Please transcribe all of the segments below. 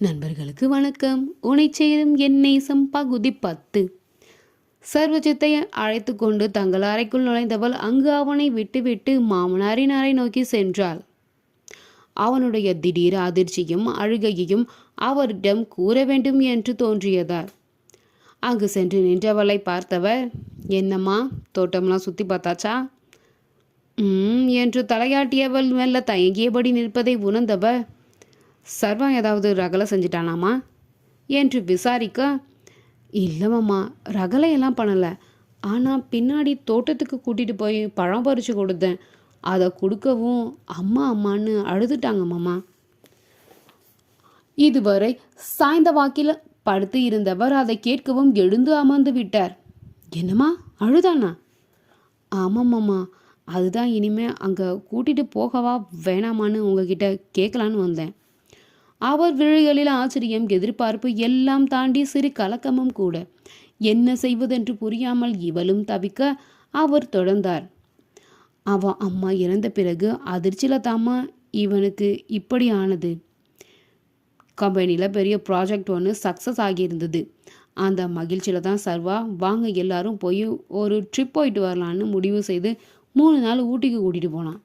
நண்பர்களுக்கு வணக்கம். உனை சேரும் என் நேசம் பகுதி பத்து. சர்வஜித்தை அழைத்து கொண்டு தங்கள் அறைக்குள் நுழைந்தவள் அங்கு அவனை விட்டுவிட்டு மாமனாரின் அறை நோக்கி சென்றாள். அவனுடைய திடீர் அதிர்ச்சியும் அழுகையையும் அவரிடம் கூற வேண்டும் என்று தோன்றியதார் அங்கு சென்று நின்றவளை பார்த்தவர் என்னம்மா தோட்டம்லாம் சுற்றி பார்த்தாச்சா? ம் என்று தலையாட்டியவள் மெல்ல தயங்கியபடி நிற்பதை உணர்ந்தவர் சர்வா ஏதாவது ரகலை செஞ்சிட்டானாமா? என்று விசாரிக்க இல்லைம்மா ரகலையெல்லாம் பண்ணலை. ஆனால் பின்னாடி தோட்டத்துக்கு கூட்டிகிட்டு போய் பழம் பறித்து கொடுத்தேன். அதை கொடுக்கவும் அம்மா அம்மான்னு அழுதுட்டாங்க மாமா. இதுவரை சாய்ந்த வாக்கில் படுத்து இருந்தவர் அதை கேட்கவும் எழுந்து அமர்ந்து விட்டார். என்னம்மா அழுதானா? ஆமாம்மாம்மா அதுதான் இனிமே அங்கே கூட்டிகிட்டு போகவா வேணாமான்னு உங்ககிட்ட கேட்கலான்னு வந்தேன். அவர் விழிகளில் ஆச்சரியம் எதிர்பார்ப்பு எல்லாம் தாண்டி சிறு கலக்கமும் கூட. என்ன செய்வதென்று புரியாமல் இவளும் தவிக்க அவர் தொடர்ந்தார். அவ அம்மா இறந்த பிறகு அதிர்ச்சியில் தாம்மா இவனுக்கு இப்படி ஆனது. கம்பெனியில் பெரிய ப்ராஜெக்ட் ஒன்று சக்ஸஸ் ஆகியிருந்தது. அந்த மகிழ்ச்சியில் தான் சர்வா வாங்க எல்லாரும் போய் ஒரு ட்ரிப் போயிட்டு வரலான்னு முடிவு செய்து மூணு நாள் ஊட்டிக்கு கூட்டிகிட்டு போனான்.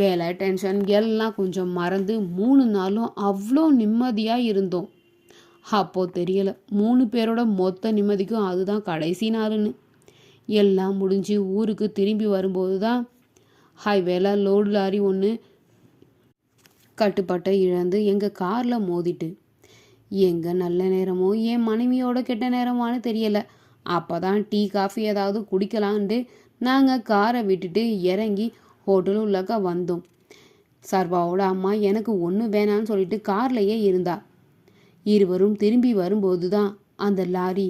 வேலை டென்ஷன் எல்லாம் கொஞ்சம் மறந்து மூணு நாளும் அவ்வளோ நிம்மதியாக இருந்தோம். அப்போது தெரியலை மூணு பேரோட மொத்த நிம்மதிக்கும் அதுதான் கடைசி நாளுன்னு. எல்லாம் முடிஞ்சு ஊருக்கு திரும்பி வரும்போது தான் ஹைவேல லோடு லாரி ஒன்று கட்டுப்பட்ட இழந்து எங்கள் காரில் மோதிட்டு. எங்கே நல்ல நேரமோ என் மனைவியோட கெட்ட நேரமானு தெரியலை. அப்போ தான் டீ காஃபி ஏதாவது குடிக்கலான்ட்டு நாங்கள் காரை விட்டுட்டு இறங்கி ஹோட்டல் உள்ளக்க வந்தோம். சர்வாவோட அம்மா எனக்கு ஒன்று வேணான்னு சொல்லிட்டு கார்லையே இருந்தா. இருவரும் திரும்பி வரும்போது தான் அந்த லாரி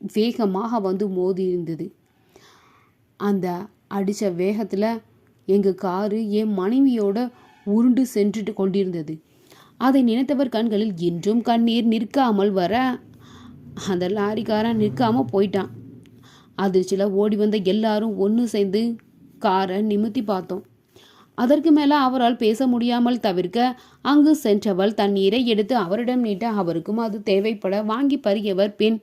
வேகமாக வந்து மோதி இருந்தது அந்த அடித்த வேகத்தில் எங்கள் காரு என் மனைவியோட உருண்டு சென்றுட்டு கொண்டிருந்தது. அதை நினைத்தவர் கண்களில் இன்றும் கண்ணீர் நிற்காமல் வர அந்த லாரிக்காரன் நிற்காமல் போயிட்டான். அதிர்ச்சியில் ஓடி வந்த எல்லாரும் ஒன்று சேர்ந்து காரை நிமித்தி பார்த்தோம். அதற்கு மேலே அவரால் பேச முடியாமல் தவிர்க்க அங்கு சென்றவள் தண்ணீரை எடுத்து அவரிடம் நீட்ட அவருக்கும் அது தேவைப்பட வாங்கி பருகியவர் பின்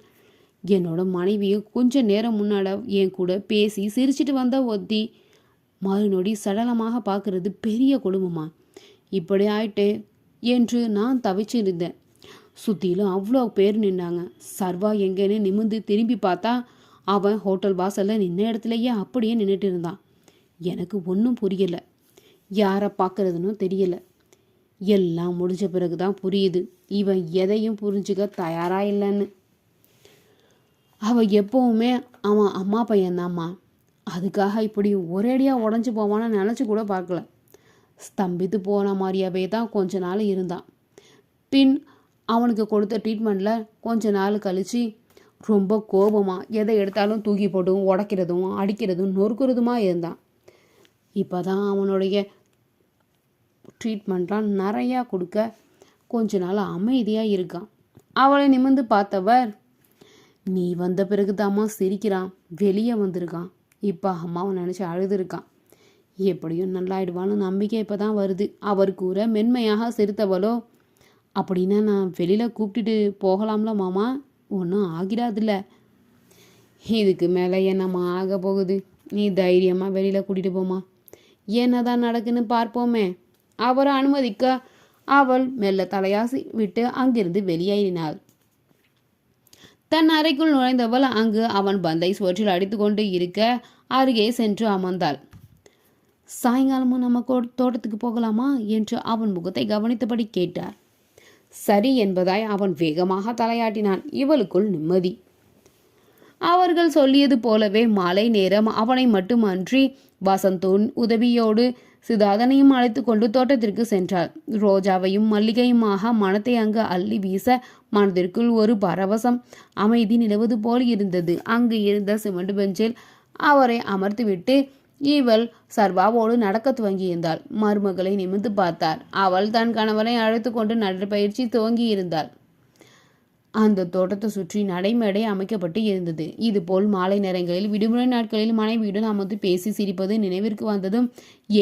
என்னோட மனைவியை கொஞ்ச நேரம் முன்னாட என் கூட பேசி சிரிச்சிட்டு வந்த ஒத்தி மறுநொடி சடலமாக பார்க்கறது பெரிய குடும்பமா. இப்படி ஆயிட்டே என்று நான் தவிச்சிருந்தேன். சுற்றிலும் அவ்வளோ பேர் நின்னாங்க. சர்வா எங்கேன்னு நிமிந்து திரும்பி பார்த்தா அவன் ஹோட்டல் வாசலில் நின்ன இடத்துலையே அப்படியே நின்றுட்டு இருந்தான். எனக்கு ஒன்றும் புரியலை. யாரை பார்க்கறதுன்னு தெரியலை. எல்லாம் முடிஞ்ச பிறகு தான் புரியுது. இவன் எதையும் புரிஞ்சுக்க தயாராக இல்லைன்னு. அவன் எப்போவுமே அவன் அம்மா பையன்தாம்மா. அதுக்காக இப்படி ஒரேடியாக உடஞ்சி போவான்னு நினச்சி கூட பார்க்கல. ஸ்தம்பித்து போன மாதிரியாவே தான் கொஞ்ச நாள் இருந்தான் பின் அவனுக்கு கொடுத்த ட்ரீட்மெண்ட்டில் கொஞ்ச நாள் கழித்து ரொம்ப கோபமாக எதை எடுத்தாலும் தூக்கி போட்டும் உடைக்கிறதும் அடிக்கிறதும் நொறுக்கிறதுமா இருந்தான் இப்போ தான் அவனுடைய ட்ரீட்மெண்ட்லாம் நிறையா கொடுக்க கொஞ்ச நாள் அமைதியாக இருக்கான். அவளை நிமிர்ந்து பார்த்தவர் நீ வந்த பிறகு தாம்மா சிரிக்கிறான். வெளியே வந்திருக்கான். இப்போ அம்மாவை நினச்சி அழுதுருக்கான். எப்படியும் நல்லாயிடுவான்னு நம்பிக்கை இப்போ தான் வருது. அவர் கூற மென்மையாக சிரித்தவளோ அப்படின்னா நான் வெளியில் கூப்பிட்டுட்டு போகலாம்ல மாமா. ஒன்றும் ஆகிடாதுல்ல. இதுக்கு மேலே என்னம்மா ஆக போகுது? நீ தைரியமாக வெளியில் கூட்டிகிட்டு போமா என்னதான் நடக்குன்னு பார்ப்போமே. அவரை அனுமதிக்க அவள் மெல்ல தலையாசி விட்டு அங்கிருந்து வெளியேறினாள். தன் அறைக்குள் நுழைந்தவள் அங்கு அவன் பந்தை சுவற்றில் அடித்துக்கொண்டு இருக்க அருகே சென்று அமர்ந்தாள். சாயங்காலமும் நம்ம கோ- தோட்டத்துக்கு போகலாமா? என்று அவன் முகத்தை கவனித்தபடி கேட்டார். சரி என்பதாய் அவன் வேகமாக தலையாட்டினான். இவளுக்குள் நிம்மதி. அவர்கள் சொல்லியது போலவே மாலை நேரம் அவனை மட்டுமன்றி வசந்தோன் உதவியோடு சிதாதனையும் அழைத்து கொண்டு தோட்டத்திற்கு சென்றாள். ரோஜாவையும் மல்லிகையுமாக மனத்தை அங்கு அள்ளி வீச மனதிற்குள் ஒரு பரவசம் அமைதி நிலவது போல் இருந்தது. அங்கு இருந்த சிமெண்ட் பெஞ்சில் அவரை அமர்த்திவிட்டு இவள் சர்வாவோடு நடக்க துவங்கியிருந்தாள். மருமகளை நிமிர்ந்து பார்த்தார் அவள் தன் கணவனை அழைத்து கொண்டு நடைப்பயிற்சி துவங்கி இருந்தாள் அந்த தோட்டத்தை சுற்றி நடைமேடை அமைக்கப்பட்டு இருந்தது. இதுபோல் மாலை நேரங்களில் விடுமுறை நாட்களில் மனைவியுடன் அமர்ந்து பேசி சிரிப்பது நினைவிற்கு வந்ததும்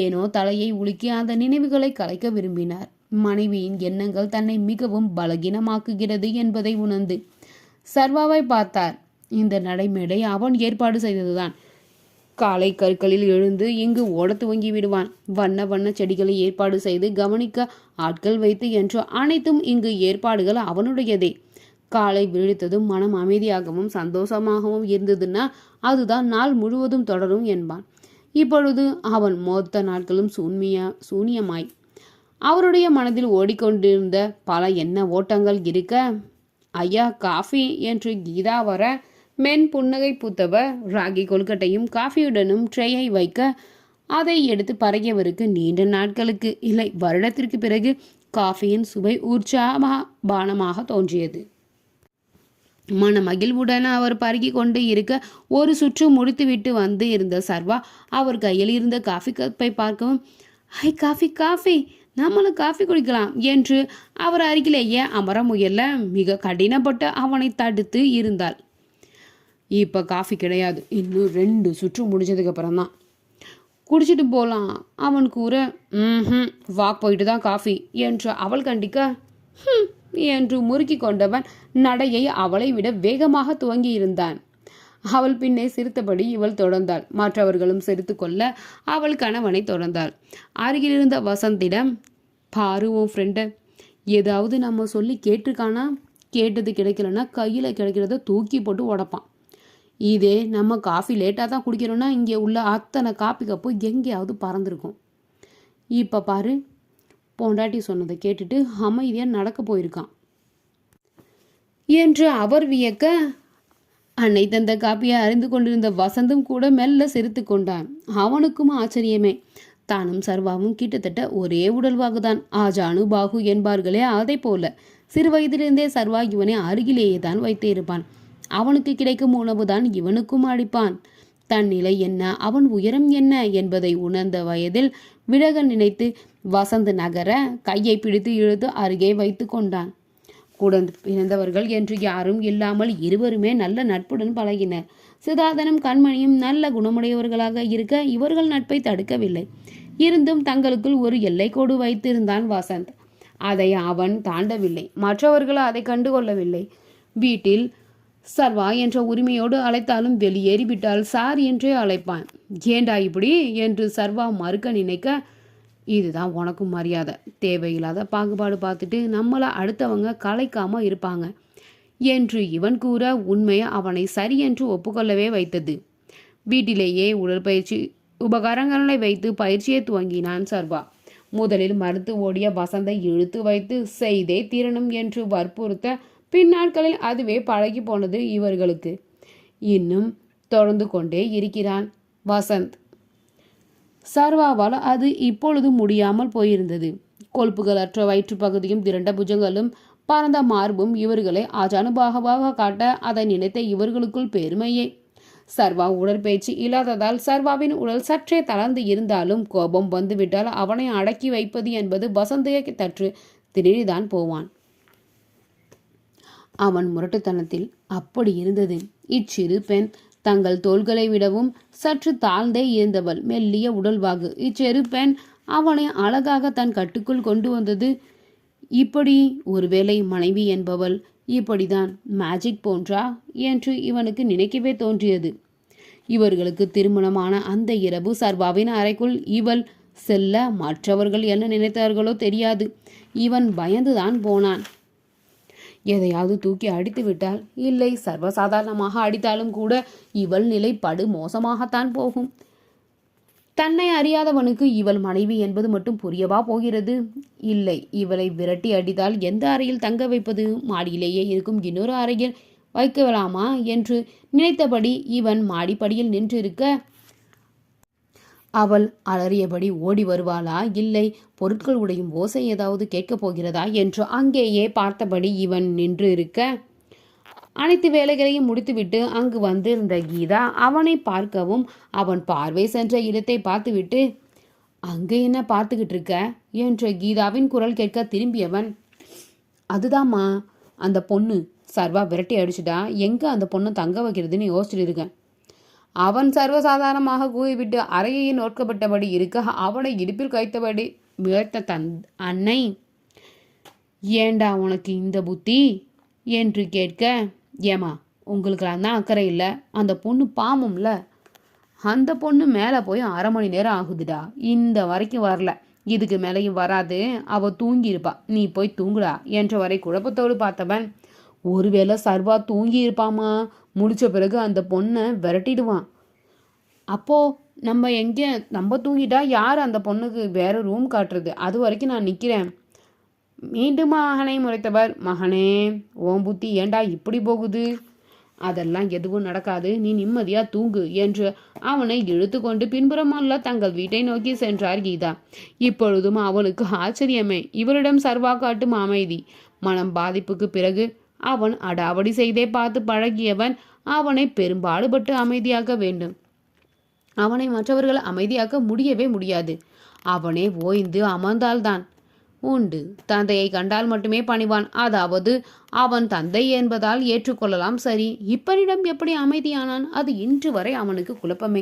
ஏனோ தலையை உலுக்கி அந்த நினைவுகளை கலைக்க விரும்பினார். மனைவியின் எண்ணங்கள் தன்னை மிகவும் பலகீனமாக்குகிறது என்பதை உணர்ந்து சர்வாவை பார்த்தார். இந்த நடைமேடை அவன் ஏற்பாடு செய்ததுதான். காலை கற்களில் எழுந்து இங்கு ஓட துவங்கி விடுவான். வண்ண வண்ண செடிகளை ஏற்பாடு செய்து கவனிக்க ஆட்கள் வைத்து என்று அனைத்தும் இங்கு ஏற்பாடுகள் அவனுடையதே. காலை விழித்ததும் மனம் அமைதியாகவும் சந்தோஷமாகவும் இருந்ததுன்னா அதுதான் நாள் முழுவதும் தொடரும் என்பான். இப்பொழுது அவன் மொத்த நாட்களும் சூன்மியா சூனியமாய். அவருடைய மனதில் ஓடிக்கொண்டிருந்த பல எண்ண ஓட்டங்கள் இருக்க ஐயா காஃபி என்று கீதா வர மென் புன்னகை பூத்தவர் ராகி கொல்கட்டையும் காஃபியுடனும் ட்ரேயை வைக்க அதை எடுத்து பறகியவருக்கு நீண்ட நாட்களுக்கு இல்லை வருடத்திற்கு பிறகு காஃபியின் சுவை உற்சாக பானமாக தோன்றியது. மன மகிழ்வுடன் அவர் பருகி கொண்டு இருக்க ஒரு சுற்று முடித்துவிட்டு வந்து இருந்த சர்வா அவர் கையில் இருந்த காஃபி கப்பை பார்க்கவும் ஹை காஃபி காஃபி நம்மளும் காஃபி குடிக்கலாம் என்று அவர் அருகிலேயே அமர முயல மிக கடினப்பட்டு அவனை தடுத்து இருந்தாள். இப்போ காஃபி கிடையாது. இன்னும் ரெண்டு சுற்று முடிஞ்சதுக்கப்புறம் தான். குடிச்சிட்டு போகலாம் அவன் கூற ம் வாக் போயிட்டு தான் காஃபி என்று அவள் கண்டிக்க "ஹும்" என்று முறுக்கி கொண்டவன் நடையை அவளை விட வேகமாக துவங்கி இருந்தான் அவள் பின்னே சிரித்தபடி இவள் தொடர்ந்தாள். மற்றவர்களும் சிரித்துக்கொள்ள அவள் கணவனை தொடர்ந்தாள். அருகிலிருந்த வசந்திடம் பாரு உன் ஃப்ரெண்டை ஏதாவது நம்ம சொல்லி கேட்டிருக்கானா? கேட்டது கிடைக்கலன்னா கையில் கிடைக்கிறத தூக்கி போட்டு உடப்பான். இதே நம்ம காஃபி லேட்டாக தான் குடிக்கிறோன்னா இங்கே உள்ள அத்தனை காப்பி கப்பு எங்கேயாவது பறந்துருக்கும். இப்போ பாரு பொண்டாட்டி சொன்னதை கேட்டுட்டு அமைதியாக நடக்க போயிருக்கான். என்று அவர் வியக்க அன்னை தந்த காப்பியை அறிந்து கொண்டிருந்த வசந்தும் கூட மெல்ல சிரித்து கொண்டான். அவனுக்கும் ஆச்சரியமே. தானும் சர்வாவும் கிட்டத்தட்ட ஒரே உடல்வாகுதான். ஆஜானு பாகு என்பார்களே அதை போல. சிறு வயதிலிருந்தே சர்வா இவனை அருகிலேயே தான் வைத்தே இருப்பான். அவனுக்கு கிடைக்கும் உணவுதான் இவனுக்கும் அளிப்பான். தன் நிலை என்ன அவன் உயரம் என்ன என்பதை உணர்ந்த வயதில் விலக நினைத்து வசந்த் நகர கையை பிடித்து இழுத்து அருகே வைத்து கொண்டான். கூட பிறந்தவர்கள் என்று யாரும் இல்லாமல் இருவருமே நல்ல நட்புடன் பழகினர். சிதாதனும் கண்மணியும் நல்ல குணமுடையவர்களாக இருக்க இவர்கள் நட்பை தடுக்கவில்லை. இருந்தும் தங்களுக்குள் ஒரு எல்லை கோடு வைத்திருந்தான் வசந்த். அதை அவன் தாண்டவில்லை. மற்றவர்கள் அதை கண்டுகொள்ளவில்லை. வீட்டில் சர்வா என்ற உரிமையோடு அழைத்தாலும் வெளியேறிவிட்டால் சார் என்றே அழைப்பான். ஏண்டா இப்படி? என்று சர்வா மறுக்க நினைக்க இதுதான் உனக்கும் மரியாதை. தேவையில்லாத பாகுபாடு பார்த்துட்டு நம்மளை அடுத்தவங்க கலைக்காம இருப்பாங்க. என்று இவன் கூற உண்மையை அவனை சரி என்று ஒப்புக்கொள்ளவே வைத்தது. வீட்டிலேயே உடற்பயிற்சி உபகரணங்களை வைத்து பயிற்சியை துவங்கினான் சர்வா. முதலில் மறுத்து ஓடிய வசந்தை இழுத்து வைத்து செய்தே தீரணும் என்று வற்புறுத்த பின்னாட்களில் அதுவே பழகி போனது இவர்களுக்கு. இன்னும் தொடர்ந்து கொண்டே இருக்கிறான் வசந்த். சர்வாவால் அது இப்பொழுது முடியாமல் போயிருந்தது. கொழுப்புகள் அற்ற வயிற்று பகுதியும் திரண்ட புஜங்களும் பரந்த மார்பும் இவர்களை அஜானுபாகவாக காட்ட அதை நினைத்த இவர்களுக்குள் பெருமையே. சர்வா உடற்பயிற்சி இல்லாததால் சர்வாவின் உடல் சற்றே தளர்ந்து இருந்தாலும் கோபம் வந்துவிட்டால் அவனை அடக்கி வைப்பது என்பது வசந்தைய தற்று திடீர்தான் போவான். அவன் முரட்டுத்தனத்தில் அப்படி இருந்தது. இச்சிறு பெண் தங்கள் தோள்களை விடவும் சற்று தாழ்ந்தே இருந்தவள் மெல்லிய உடல்வாகு. இச்சிறு பெண் அவனை அழகாக தன் கட்டுக்குள் கொண்டு வந்தது. இப்படி ஒருவேளை மனைவி என்பவள் இப்படிதான் மேஜிக் போன்றா என்று இவனுக்கு நினைக்கவே தோன்றியது. இவர்களுக்கு திருமணமான அந்த இரவு சர்வாவின் அறைக்குள் இவள் செல்ல மற்றவர்கள் என்ன நினைத்தார்களோ தெரியாது. இவன் பயந்துதான் போனான். எதையாவது தூக்கி அடித்து விட்டால் இல்லை சர்வசாதாரணமாக அடித்தாலும் கூட இவள் நிலை படு மோசமாகத்தான் போகும். தன்னை அறியாதவனுக்கு இவள் மனைவி என்பது மட்டும் புரியவா போகிறது? இல்லை இவளை விரட்டி அடித்தால் எந்த அறையில் தங்க வைப்பது? மாடியிலேயே இருக்கும் இன்னொரு அறையில் வைக்கலாமா என்று நினைத்தபடி இவன் மாடிப்படியில் நின்றிருக்க அவள் அலறியபடி ஓடி வருவாளா? இல்லை. பொருட்கள் உடையும் ஓசை ஏதாவது கேட்கப் போகிறதா? என்று அங்கேயே பார்த்தபடி இவன் நின்று இருக்க அனைத்து வேலைகளையும் முடித்துவிட்டு அங்கு வந்திருந்த கீதா அவனை பார்க்கவும் அவன் பார்வை சென்ற இடத்தை பார்த்துவிட்டு அங்கே என்ன பார்த்துக்கிட்டு இருக்க? என்ற கீதாவின் குரல் கேட்க திரும்பியவன் அதுதாம்மா அந்த பொண்ணு சர்வா விரட்டி அடிச்சுட்டா எங்கே அந்த பொண்ணை தங்க வைக்கிறதுன்னு யோசிச்சுட்டு இருக்கேன். அவன் சர்வசாதாரணமாக கூவிவிட்டு அறையை நோக்கப்பட்டபடி இருக்க அவனை இடுப்பில் கைத்தபடி மிகத்த தன் அன்னை. ஏண்டா உனக்கு இந்த புத்தி? என்று கேட்க ஏமா உங்களுக்கெல்லாம் தான் அக்கறை இல்லை. அந்த பொண்ணு பாவம்ல. அந்த பொண்ணு மேலே போய் அரை மணி நேரம் ஆகுதுடா. இந்த வரைக்கும் வரல. இதுக்கு மேலேயும் வராது. அவள் தூங்கியிருப்பா. நீ போய் தூங்குடா என்ற வரை குழப்பத்தோடு பார்த்தவன் ஒருவேளை சர்வா தூங்கி இருப்பாமா? முடிச்ச பிறகு அந்த பொண்ணை விரட்டிடுவான். அப்போ நம்ம எங்கே நம்ம தூங்கிட்டா யார் அந்த பொண்ணுக்கு வேற ரூம் காட்டுறது? அது வரைக்கும் நான் நிற்கிறேன் மீண்டும் மகனை முறைத்தவர் மகனே ஓம் புத்தி ஏண்டா இப்படி போகுது? அதெல்லாம் எதுவும் நடக்காது. நீ நிம்மதியாக தூங்கு என்று அவனை இழுத்து கொண்டு பின்புறமல்ல தங்கள் வீட்டை நோக்கி சென்றார் கீதா. இப்பொழுதும் அவனுக்கு ஆச்சரியமே. இவரிடம் சர்வா காட்டும் அமைதி. மனம் பாதிப்புக்கு பிறகு அவன் அடாவடி செய்தே பார்த்து பழகியவன் அவனை பெரும்பாடுபட்டு அமைதியாக்க வேண்டும். அவனை மற்றவர்கள் அமைதியாக்க முடியவே முடியாது. அவனே ஓய்ந்து அமர்ந்தால்தான். உண்டு. தந்தையை கண்டால் மட்டுமே பணிவான். அதாவது அவன் தந்தை என்பதால் ஏற்றுக்கொள்ளலாம். சரி இப்பனிடம் எப்படி அமைதியானான்? அது இன்று வரை அவனுக்கு குழப்பமே.